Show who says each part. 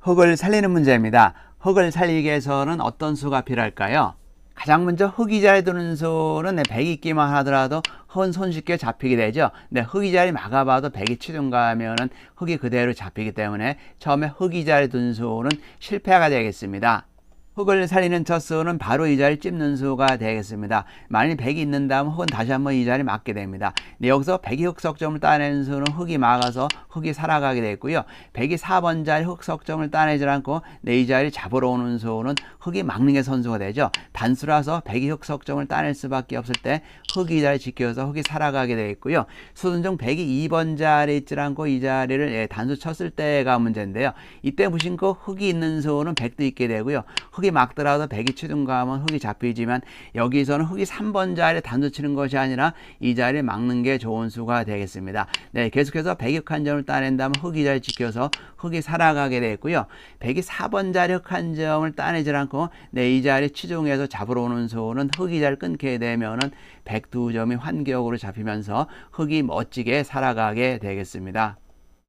Speaker 1: 흙을 살리는 문제입니다. 흙을 살리기 위해서는 어떤 수가 필요할까요? 가장 먼저 흙이 자리 두는 수는 네, 100 있기만 하더라도 흙은 손쉽게 잡히게 되죠. 근데 흙이 자리 막아봐도 100이 치중가면은 흙이 그대로 잡히기 때문에 처음에 흙이 자리 둔 수는 실패가 되겠습니다. 흙을 살리는 첫 수는 바로 이 자리를 찝는 수가 되겠습니다. 만일 100이 있는 다음 흙은 다시 한번 이 자리에 맞게 됩니다. 근데 여기서 100이 흑석점을 따내는 수는 흙이 막아서 흙이 살아가게 되고요. 100이 4번 자리 흑석점을 따내지 않고 내 이 자리 잡으러 오는 수는 흙이 막는 게 선수가 되죠. 단수라서 100이 흑석점을 따낼 수밖에 없을 때 흙이 이 자리 지켜서 흙이 살아가게. 수준 중 100이 2번 자리에 있지 않고 이 자리를 예, 단수 쳤을 때가 문제인데요. 이때 무심코 흙이 있는 수는 100도 있게 되고요. 흙이 막더라도 100이 치든가하면 흙이 잡히지만 여기서는 흙이 3번 자리에 단수 치는 것이 아니라 이 자리를 막는 게 좋은 수가 되겠습니다. 네, 계속해서 100이 한 점을 따낸 다음 흙이 자리 지켜서 흙이 살아가게 되고요. 100이 4번 자리 흙 한 점을 따내지 않고 네, 이 자리 치중해서 잡으러 오는 수는 흙이 잘 끊게 되면은 102점이 환격으로 잡히면서 흙이 멋지게 살아가게 되겠습니다.